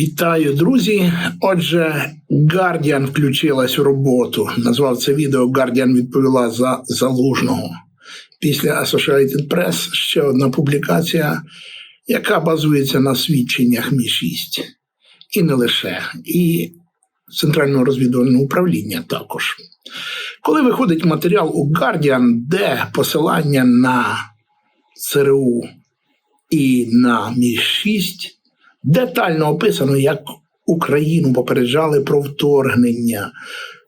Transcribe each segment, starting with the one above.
Вітаю, друзі. Отже, Guardian включилась в роботу. Назвав це відео Guardian відповіла за залужного. Після Associated Press ще одна публікація, яка базується на свідченнях Мі-6. І не лише, і Центрального розвідувального управління також. Коли виходить матеріал у Guardian, де посилання на ЦРУ і на Мі-6, детально описано, як Україну попереджали про вторгнення.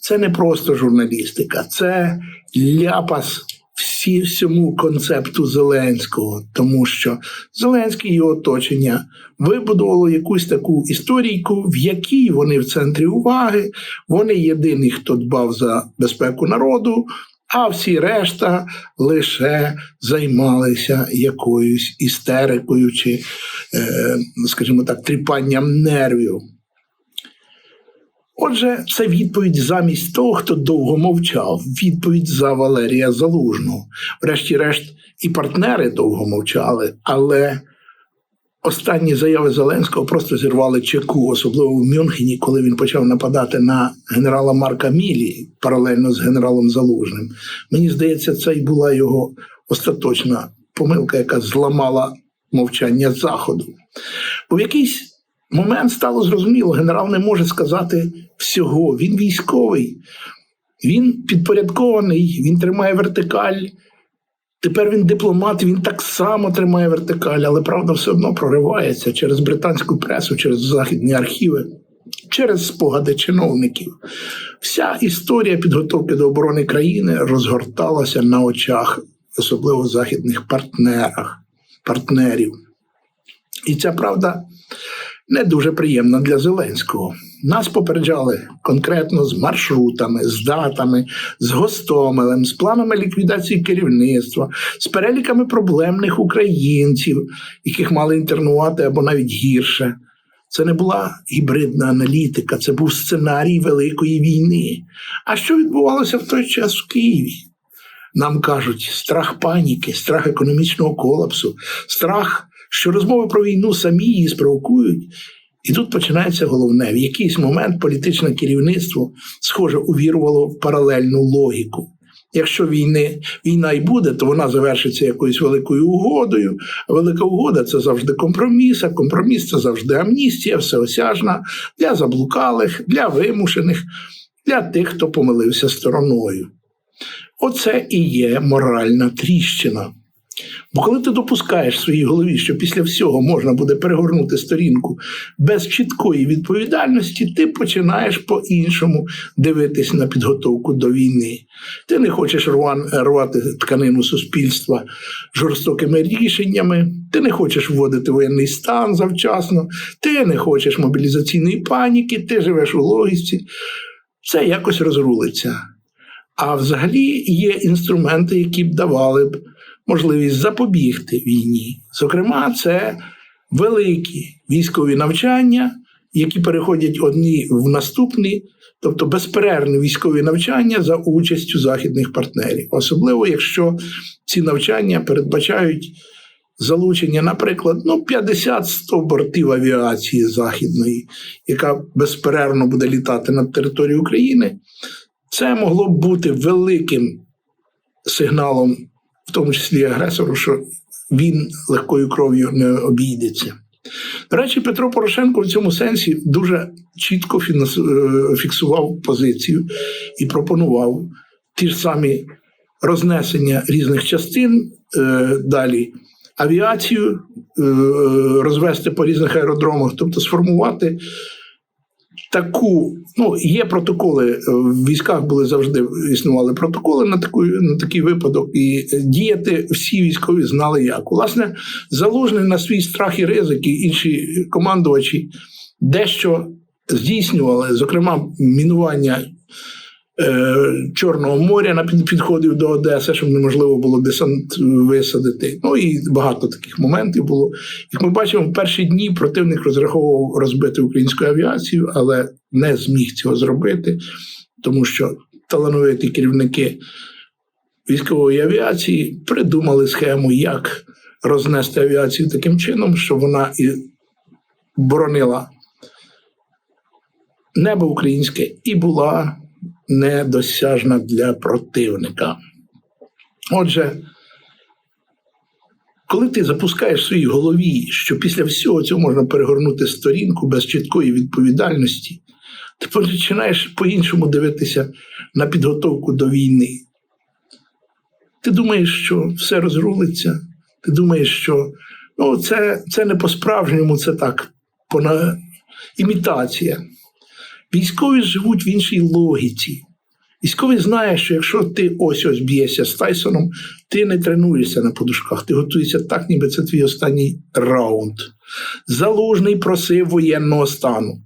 Це не просто журналістика, це ляпас всі всьому концепту Зеленського, тому що Зеленський і його оточення вибудувало якусь таку історійку, в якій вони в центрі уваги, вони єдині, хто дбав за безпеку народу. А всі решта лише займалися якоюсь істерикою чи, е, скажімо так, тріпанням нервів. Отже, це відповідь замість того, хто довго мовчав. Відповідь за Валерія Залужного. Врешті-решт, і партнери довго мовчали, але останні заяви Зеленського просто зірвали чеку, особливо в Мюнхені, коли він почав нападати на генерала Марка Мілі паралельно з генералом Залужним. Мені здається, це й була його остаточна помилка, яка зламала мовчання Заходу. В якийсь момент стало зрозуміло, генерал не може сказати всього. Він військовий, він підпорядкований, він тримає вертикаль. Тепер він дипломат, він так само тримає вертикаль, але правда все одно проривається через британську пресу, через західні архіви, через спогади чиновників. Вся історія підготовки до оборони країни розгорталася на очах, особливо західних партнерах, партнерів. І ця правда не дуже приємна для Зеленського. Нас попереджали конкретно з маршрутами, з датами, з гостомелем, з планами ліквідації керівництва, з переліками проблемних українців, яких мали інтернувати або навіть гірше. Це не була гібридна аналітика, це був сценарій Великої війни. А що відбувалося в той час в Києві? Нам кажуть, страх паніки, страх економічного колапсу, страх, що розмови про війну самі її спровокують. І тут починається головне: в якийсь момент політичне керівництво, схоже, увірувало в паралельну логіку. Якщо війни, війна і буде, то вона завершиться якоюсь великою угодою. Велика угода це завжди компроміс, а компроміс це завжди амністія, всеосяжна для заблукалих, для вимушених, для тих, хто помилився стороною. Оце і є моральна тріщина. Бо коли ти допускаєш в своїй голові, що після всього можна буде перегорнути сторінку без чіткої відповідальності, ти починаєш по-іншому дивитись на підготовку до війни. Ти не хочеш рвати тканину суспільства жорстокими рішеннями, ти не хочеш вводити воєнний стан завчасно, ти не хочеш мобілізаційної паніки, ти живеш у логіці. Це якось розрулиться. А взагалі є інструменти, які б давали б можливість запобігти війні. Зокрема, це великі військові навчання, які переходять одні в наступні, тобто безперервні військові навчання за участю західних партнерів, особливо якщо ці навчання передбачають. Залучення, наприклад, ну 50-100 бортів авіації західної, яка безперервно буде літати над територією України, це могло б бути великим сигналом в тому числі агресору, що він легкою кров'ю не обійдеться. До речі, Петро Порошенко в цьому сенсі дуже чітко е, фіксував позицію і пропонував ті ж самі рознесення різних частин е, далі. Авіацію е, розвести по різних аеродромах, тобто сформувати таку, ну є протоколи е, в військах були завжди існували протоколи на таку на такий випадок, і діяти всі військові знали як. Власне, залужний на свій страх і ризики, інші командувачі дещо здійснювали, зокрема, мінування Е, Чорного моря на підходів до Одеси, щоб неможливо було десант висадити. Ну і багато таких моментів було. Як ми бачимо, в перші дні противник розраховував розбити українську авіацію, але не зміг цього зробити, тому що талановиті керівники військової авіації придумали схему, як рознести авіацію таким чином, щоб вона і боронила небо українське і була недосяжна для противника. Отже, коли ти запускаєш в своїй голові, що після всього цього можна перегорнути сторінку без чіткої відповідальності, ти починаєш по-іншому дивитися на підготовку до війни. Ти думаєш, що все розрулиться, ти думаєш, що ну, це, це не по-справжньому, це так, пона... імітація. Військові живуть в іншій логіці. Військовий знає, що якщо ти ось ось б'єшся з Тайсоном, ти не тренуєшся на подушках, ти готуєшся так, ніби це твій останній раунд. Залужний просив воєнного стану,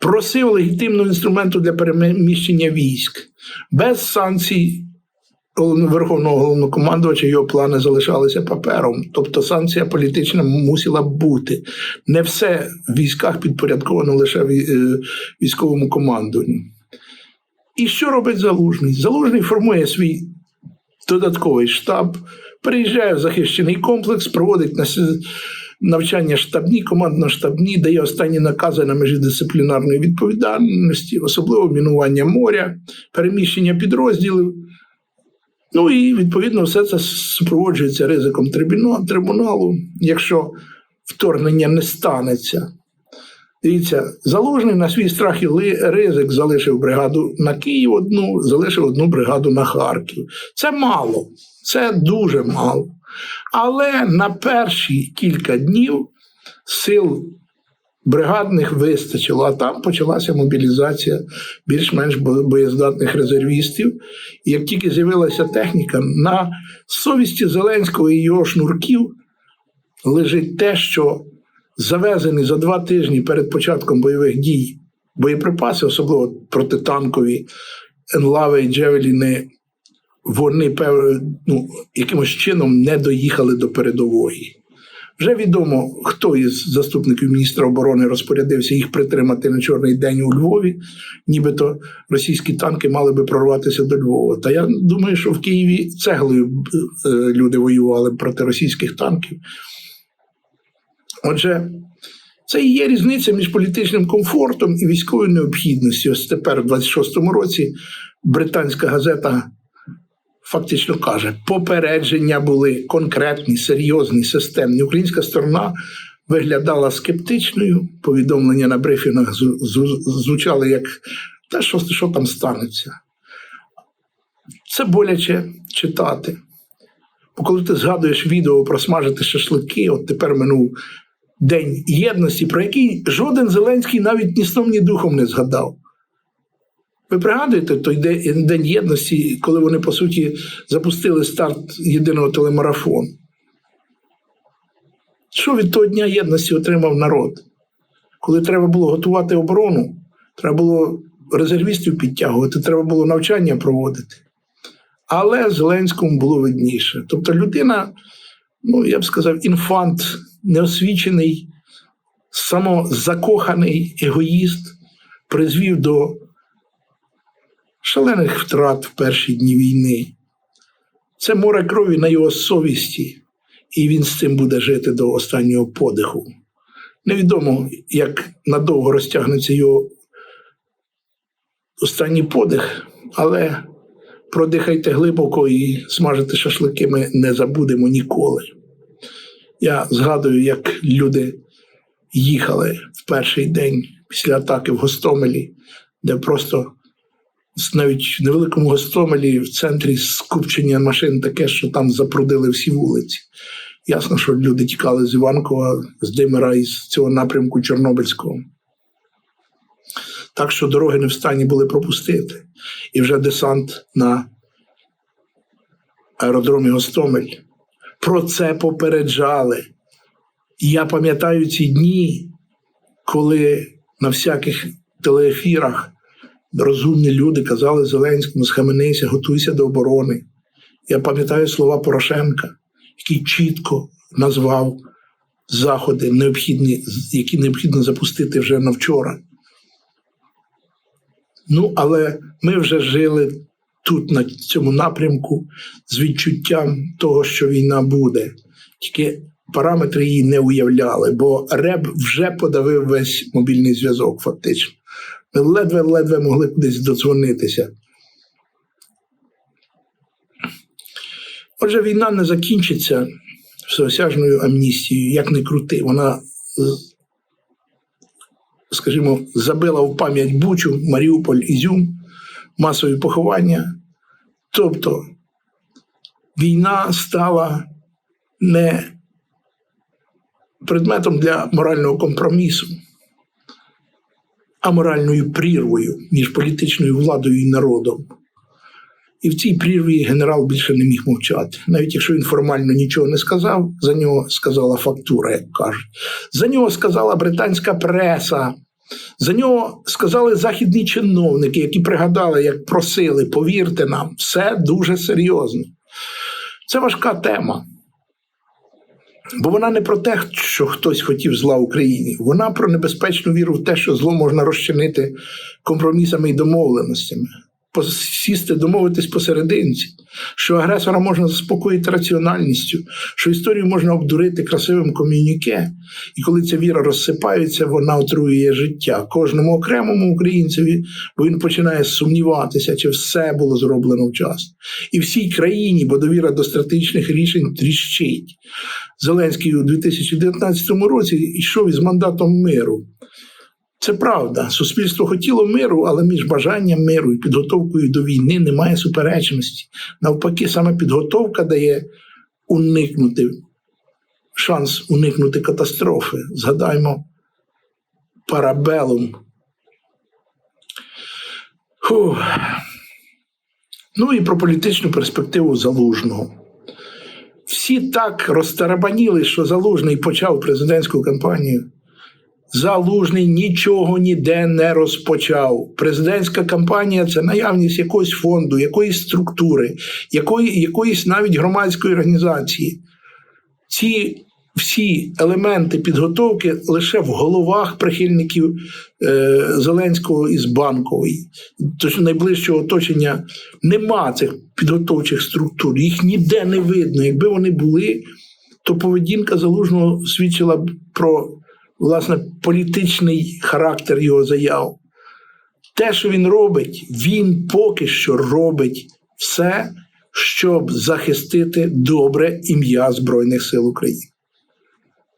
просив легітимного інструменту для переміщення військ. Без санкцій Верховного головнокомандувача його плани залишалися папером. Тобто санкція політична мусила бути. Не все в військах підпорядковано лише е, військовому командуванню. І що робить залужний? Залужний формує свій додатковий штаб, переїжджає в захищений комплекс, проводить навчання штабні, командно-штабні, дає останні накази на межі дисциплінарної відповідальності, особливо мінування моря, переміщення підрозділів. Ну і відповідно все це супроводжується ризиком трибуналу, якщо вторгнення не станеться. Дивіться, залужний на свій страх і ризик залишив бригаду на Київ одну, залишив одну бригаду на Харків. Це мало, це дуже мало. Але на перші кілька днів сил бригадних вистачило, а там почалася мобілізація більш-менш боєздатних резервістів. І як тільки з'явилася техніка, на совісті Зеленського і його шнурків лежить те, що завезені за два тижні перед початком бойових дій боєприпаси, особливо протитанкові, енлави і джевеліни, вони ну, якимось чином не доїхали до передової. Вже відомо, хто із заступників міністра оборони розпорядився їх притримати на чорний день у Львові, нібито російські танки мали би прорватися до Львова. Та я думаю, що в Києві цеглою е, люди воювали проти російських танків. Отже, це і є різниця між політичним комфортом і військовою необхідністю. Ось тепер, в 26-му році, британська газета фактично каже: попередження були конкретні, серйозні, системні. Українська сторона виглядала скептичною. Повідомлення на брифінгах звучали як та що, що там станеться. Це боляче читати. Бо коли ти згадуєш відео про смажити шашлики, от тепер минув День єдності, про який жоден Зеленський навіть ні сном, ні духом не згадав. Ви пригадуєте той день, єдності, коли вони, по суті, запустили старт єдиного телемарафону? Що від того дня єдності отримав народ? Коли треба було готувати оборону, треба було резервістів підтягувати, треба було навчання проводити. Але Зеленському було видніше. Тобто людина, ну я б сказав, інфант, неосвічений, самозакоханий егоїст, призвів до шалених втрат в перші дні війни. Це море крові на його совісті, і він з цим буде жити до останнього подиху. Невідомо, як надовго розтягнеться його останній подих, але продихайте глибоко і смажити шашлики ми не забудемо ніколи. Я згадую, як люди їхали в перший день після атаки в Гостомелі, де просто навіть в невеликому Гостомелі в центрі скупчення машин таке, що там запрудили всі вулиці. Ясно, що люди тікали з Іванкова, з Димира і з цього напрямку Чорнобильського. Так що дороги не в стані були пропустити. І вже десант на аеродромі Гостомель. Про це попереджали. І я пам'ятаю ці дні, коли на всяких телеефірах розумні люди казали Зеленському, схаменися, готуйся до оборони. Я пам'ятаю слова Порошенка, який чітко назвав заходи, необхідні, які необхідно запустити вже на вчора. Ну, але ми вже жили тут, на цьому напрямку, з відчуттям того, що війна буде. Тільки параметри її не уявляли, бо РЕБ вже подавив весь мобільний зв'язок, фактично. Ми ледве-ледве могли кудись додзвонитися. Отже, війна не закінчиться всеосяжною амністією, як не крути. Вона, скажімо, забила в пам'ять Бучу, Маріуполь, Ізюм, масові поховання. Тобто війна стала не предметом для морального компромісу, а моральною прірвою між політичною владою і народом. І в цій прірві генерал більше не міг мовчати. Навіть якщо він формально нічого не сказав, за нього сказала фактура, як кажуть. За нього сказала британська преса. За нього сказали західні чиновники, які пригадали, як просили, повірте нам, все дуже серйозно. Це важка тема. Бо вона не про те, що хтось хотів зла Україні, вона про небезпечну віру в те, що зло можна розчинити компромісами і домовленостями, сісти, домовитись посерединці, що агресора можна заспокоїти раціональністю, що історію можна обдурити красивим ком'юніке, і коли ця віра розсипається, вона отруює життя кожному окремому українцеві, бо він починає сумніватися, чи все було зроблено вчасно. І всій країні, бо довіра до стратегічних рішень тріщить. Зеленський у 2019 році йшов із мандатом миру. Це правда. Суспільство хотіло миру, але між бажанням миру і підготовкою до війни немає суперечності. Навпаки, саме підготовка дає уникнути шанс уникнути катастрофи. Згадаймо парабелум. Фух. Ну і про політичну перспективу залужного. Всі так розтарабаніли, що залужний почав президентську кампанію. Залужний нічого ніде не розпочав. Президентська кампанія це наявність якогось фонду, якоїсь структури, якої, якоїсь навіть громадської організації. Ці всі елементи підготовки лише в головах прихильників е, Зеленського із банкової, тож найближчого оточення нема цих підготовчих структур, їх ніде не видно. Якби вони були, то поведінка залужного свідчила б про власне політичний характер його заяв. Те, що він робить, він поки що робить все, щоб захистити добре ім'я Збройних сил України.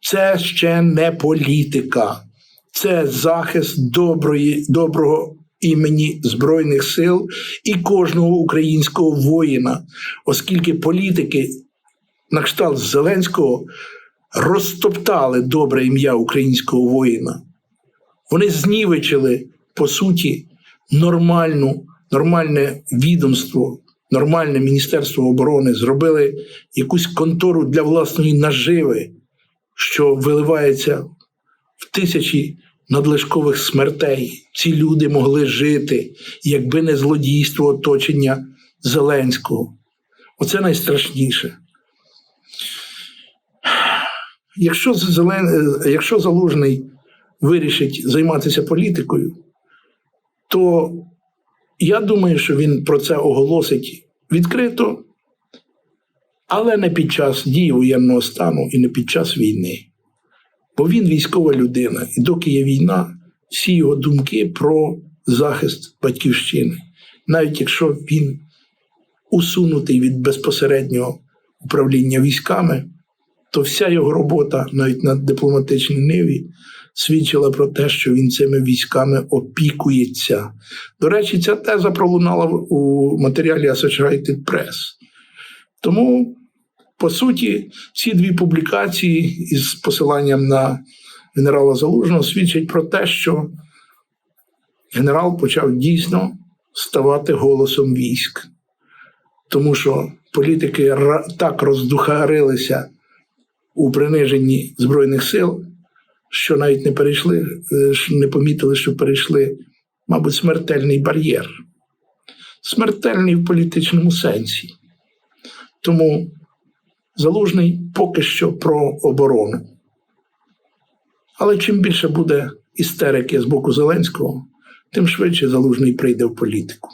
Це ще не політика, це захист доброї, доброго імені Збройних сил і кожного українського воїна, оскільки політики на кшталт Зеленського розтоптали добре ім'я українського воїна. Вони знівечили, по суті, нормальну, нормальне відомство, нормальне Міністерство оборони, зробили якусь контору для власної наживи, що виливається в тисячі надлишкових смертей. Ці люди могли жити, якби не злодійство оточення Зеленського. Оце найстрашніше. Якщо Зелен... е, якщо Залужний вирішить займатися політикою, то я думаю, що він про це оголосить відкрито, але не під час дії воєнного стану і не під час війни. Бо він військова людина, і доки є війна, всі його думки про захист батьківщини, навіть якщо він усунутий від безпосереднього управління військами то вся його робота, навіть на дипломатичній ниві, свідчила про те, що він цими військами опікується. До речі, ця теза пролунала у матеріалі Associated Press. Тому, по суті, ці дві публікації із посиланням на генерала Залужного свідчать про те, що генерал почав дійсно ставати голосом військ. Тому що політики так роздухарилися у приниженні Збройних сил, що навіть не перейшли, е, не помітили, що перейшли, мабуть, смертельний бар'єр. Смертельний в політичному сенсі. Тому залужний поки що про оборону. Але чим більше буде істерики з боку Зеленського, тим швидше залужний прийде в політику.